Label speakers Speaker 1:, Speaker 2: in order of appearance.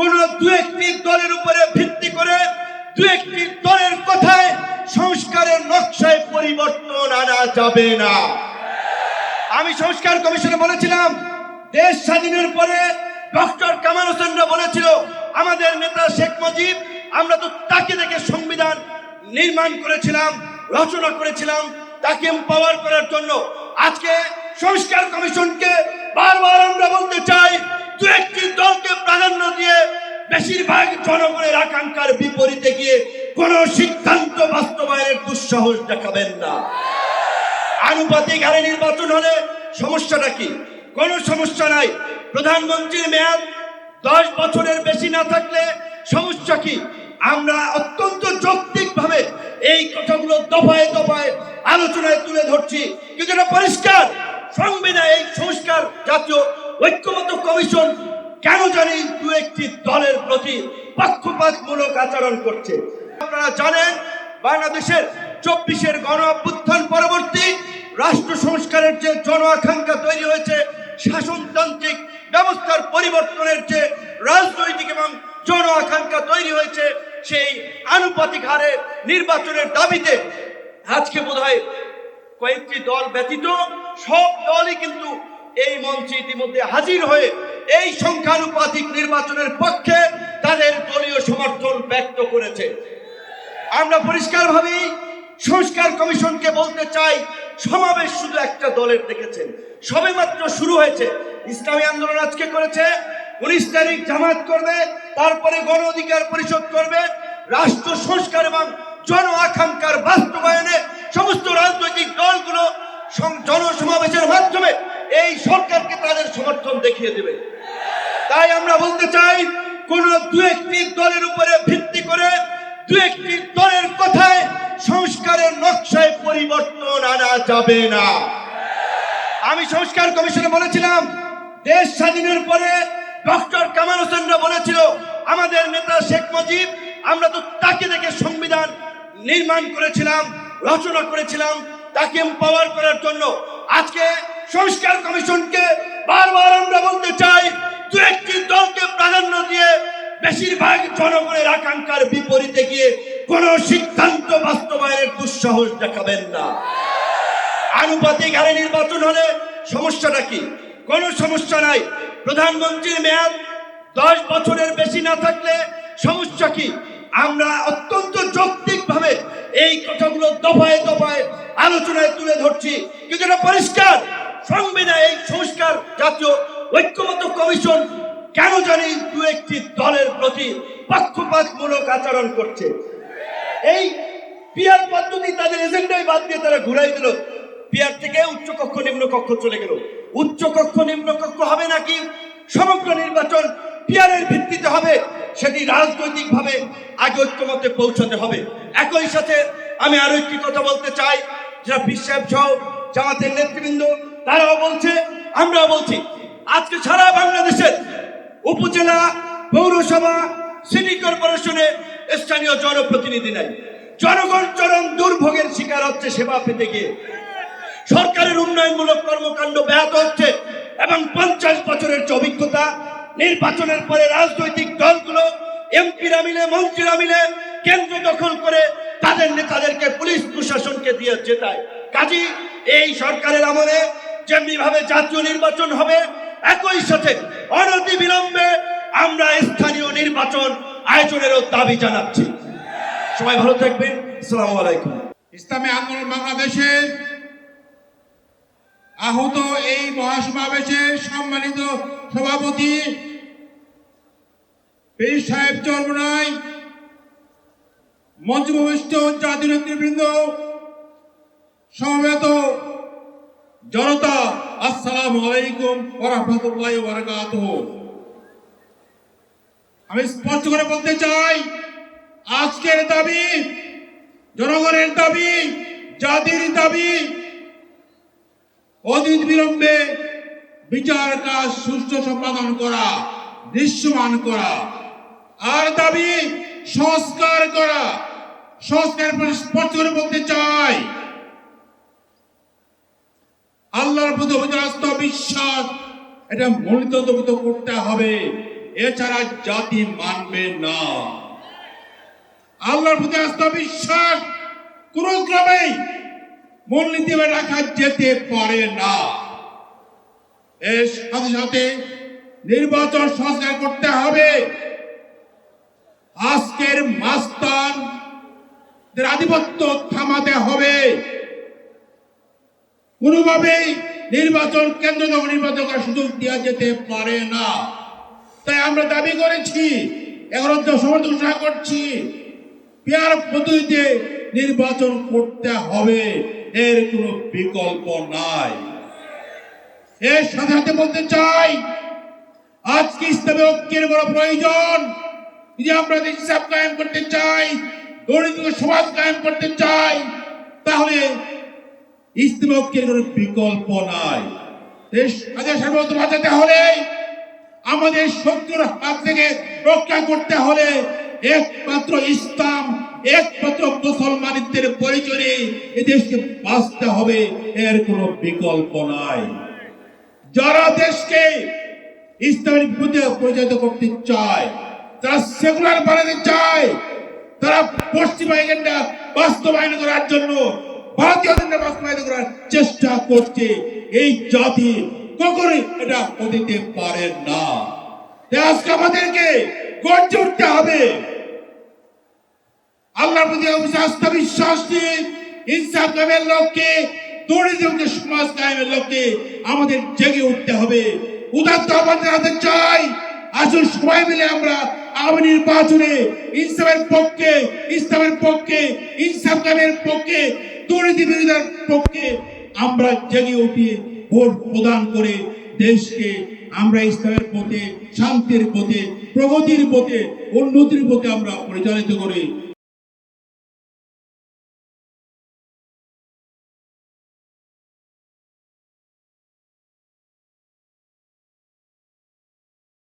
Speaker 1: কোন দু একটি দলের উপরে ভিত্তি করে, দু একটি দলের কথায় সংস্কারের নকশায় পরিবর্তন আনা যাবে না। আমি সংস্কার কমিশনে বলেছিলাম, দেশ স্বাধীনের পরে ডক্টর কামাল হোসেনরা বলেছিল, আমাদের নেতা শেখ মুজিব, আমরা তো তাকে দেখে সংবিধান নির্মাণ করেছিলাম, রচনা করেছিলাম, তাকে এম্পাওয়ার করার জন্য। আজকে সংস্কার কমিশনকে বারবার আমরা বেশিরভাগ জনগণের আকাঙ্ক্ষার বিপরীতে গিয়ে কোন সিদ্ধান্ত বাস্তবায়নের দুঃসাহস দেখাবেন না। আনুপাতিক হারে নির্বাচন হলে সমস্যাটা কি? কোনো সমস্যা নাই। প্রধানমন্ত্রীর মেয়াদ দশ বছরের বেশি না থাকলে সমস্যা কি? আমরা অত্যন্ত যৌক্তিকভাবে এই কথাগুলো দফায় দফায় আলোচনায় তুলে ধরছি। কিন্তু এটা পরিষ্কার। সংবিধান এই সংস্কার জাতীয় ঐক্যমত কমিশন কেন জানি দু একটি দলের প্রতি পক্ষপাতমূলক আচরণ করছে। আপনারা জানেন, বাংলাদেশের চব্বিশের গণ অভ্যুত্থান পরবর্তী রাষ্ট্র সংস্কারের যে জন আকাঙ্ক্ষা তৈরি হয়েছে, শাসনতান্ত্রিক ব্যবস্থার পরিবর্তনের যে রাজনৈতিক এবং জন আকাঙ্ক্ষা তৈরি হয়েছে, সেই আনুপাতিক হারে নির্বাচনের দাবিতে আজকে বোধহয় কয়েকটি দল ব্যতীত সব দলই কিন্তু এই মঞ্চে ইতিমধ্যে হাজির হয়ে এই সংখ্যানুপাতিক নির্বাচনের পক্ষে তাদের দলীয় সমর্থন ব্যক্ত করেছে। আমরা পরিষ্কারভাবেই সংস্কার কমিশনকে বলতে চাই, সমাবেশ শুধু একটা দলের দেখেছেন। সবেমাত্র শুরু হয়েছে। ইসলামী আন্দোলন আজকে করেছে, উনিশ তারিখ জামাত করবে, তারপরে গণ অধিকার পরিষদ করবে, রাষ্ট্র সংস্কার এবং জন আকাঙ্ক্ষার বাস্তবায়নে সমস্ত রাজনৈতিক দলগুলো জনসমাবেশের মাধ্যমে এই সরকারকে তাদের সমর্থন দেখিয়ে দেবে। তাই আমরা বলতে চাই, কোন দু একটি দলের উপরে ভিত্তি করে দু একটি দলের কথায় সংস্কারের নকশায় পরিবর্তন আনা যাবে না। আমি সংস্কার কমিশনে বলেছিলাম, দেশ স্বাধীনের পরে ডক্টর কামাল হোসেনরা বলেছিল, আমাদের নেতা শেখ মুজিব, আমরা তো তাকে দেখে সংবিধান নির্মাণ করেছিলাম, রচনা করেছিলাম, তাকে এম্পাওয়ার করার জন্য। আজকে সংস্কার কমিশনকে বারবার আমরা বলতে চাই দু একটি দলকে প্রাধান্য দিয়ে বেশিরভাগ জনগণের আকাঙ্ক্ষার বিপরীতে গিয়ে কোন সিদ্ধান্ত বাস্তবায়নের দুঃসাহস দেখাবেন না। আনুপাতিক হারে নির্বাচন হলে সমস্যাটা কি? কোনো সমস্যা নাই। প্রধানমন্ত্রীর মেয়াদ দশ বছরের বেশি না থাকলে সমস্যা কি? আমরা অত্যন্ত যৌক্তিকভাবে এই কথাগুলো দফায় দফায় আলোচনায় তুলে ধরছি। কিন্তু এটা পরিষ্কার। সংবিধান এই সংস্কার জাতীয় ঐক্যমত কমিশন জানি দু একটি দলের প্রতি পক্ষপাতমূলক আচরণ করছে। এই পিয়ার পদ্ধতি তাদের এজেন্ডাই বাদ দিয়ে তারা ঘুরাই দিল। পিয়ার থেকে উচ্চ কক্ষ নিম্ন কক্ষ চলে গেল। উচ্চ কক্ষ নিম্ন কক্ষ হবে নাকি? সমগ্র নির্বাচন পিয়ারের ভিত্তিতে হবে, সেটি রাজনৈতিকভাবে আগে ঐক্যমতে পৌঁছাতে হবে। একই সাথে আমি আরও একটি কথা বলতে চাই যারা বিশ্বাস সহ জামাতের নেতৃবৃন্দ, তারাও বলছে, আমরাও বলছি, আজকে সারা বাংলাদেশের উপজেলা পৌরসভা, সিটি কর্পোরেশনে স্থানীয় জনপ্রতিনিধি নাই। জনগণ চরম দুর্ভোগের শিকার হচ্ছে সেবা পেতে গিয়ে। সরকারের উন্নয়নমূলক কর্মকাণ্ড ব্যাহত হচ্ছে এবং পঞ্চাশ বছরের যে অভিজ্ঞতা, নির্বাচনের পরে রাজনৈতিক দলগুলো এমপিরা মিলে মন্ত্রীরা মিলে কেন্দ্র দখল করে তাদের নেতাদেরকে পুলিশ প্রশাসনকে দিয়ে জেতায়। কাজী, এই সরকারের আমলে যেমনি ভাবে জাতীয় নির্বাচন হবে একই সাথে অনতি বিলম্বে আমরা স্থানীয় নির্বাচন আয়োজনেরও দাবি জানাচ্ছি। সবাই ভালো থাকবেন। আসসালামু আলাইকুম।
Speaker 2: ইসলামী আন্দোলন বাংলাদেশে আহত এই মহাসমাবেশে সম্মানিত সভাপতি পীর সাহেব চর্মনাই, মঞ্চভূমিষ্ঠ জাতীয় নেতৃবৃন্দ সমবেত জনতা আসসালামু আলাইকুম আমি স্পষ্ট করে বলতে চাই, আজকের দাবি জনগণের দাবি, জাতির দাবি। অতীত বিলম্বে বিচার কাজ সুষ্ঠু সম্পাদন করা, দৃশ্যমান করা। আর দাবি সংস্কার করা। সংস্কার স্পষ্ট করে বলতে চাই আল্লাহর প্রতি অভিযাস্ত বিশ্বাস, এটা মূলত করতে হবে? এছাড়া জাতি মানবে না। আল্লাহর প্রতি আস্থা বিশ্বাস, কোন ক্রমেই মূলনীতি রাখা যেতে পারে না। এর সাথে সাথে নির্বাচন সংস্কার করতে হবে। আজকের মাস্তান আধিপত্য থামাতে হবে। কোনোভাবেই নির্বাচন কেন্দ্র যখন নির্বাচন করার সুযোগ দেওয়া যেতে পারে না। তাই আমরা দাবি করেছি এখন সমর্থন ঘোষণা করছি পেয়ার পদ্ধতিতে নির্বাচন করতে হবে, এর কোনো বিকল্প নাই। এর সাথে সাথে বলতে চাই, আজকে ইসলামী ঐক্যের বড় প্রয়োজন যে আমরা হিসাব কায়েম করতে চাই দরিদ্র সমাজ কায়েম করতে চাই, তাহলে ইসলামী ঐক্যের কোনো বিকল্প নাই। দেশ স্বাধীন বাঁচাতে হলে, আমাদের শত্রুর হাত থেকে রক্ষা করতে হলে একমাত্র ইসলাম, একমাত্র মুসলমানিত্বের পরিচয়ে এ দেশকে বাঁচতে হবে, এর কোনো বিকল্প নাই। যারা দেশকে ইসলামের বিরুদ্ধে পরিচালিত করতে চায়, তারা সেকুলার বানাতে চায়, তারা পশ্চিমা এজেন্ডা বাস্তবায়ন করার জন্য ভারতীয় করার চেষ্টা করছে। এই জাতি এটা হতে পারে না। আজকে আমাদেরকে উঠতে হবে। প্রতি বিশ্বাস লক্ষ্যে, দরিদ্রকে সমাজ কায়েমের লক্ষ্যে আমাদের জেগে উঠতে হবে। উদাত্ত আহ্বান জানাতে চাই। আসুন সবাই মিলে আমরা আগামী নির্বাচনে ইনসাফের পক্ষে, ইসলামের পক্ষে, ইনসাফ পক্ষে দুর্নীতি বিরোধীর পক্ষে আমরা জেগে উঠি ভোট প্রদান করে দেশকে আমরা ইসলামের পথে, শান্তির পথে, প্রগতির পথে, উন্নতির পথে আমরা পরিচালিত করে।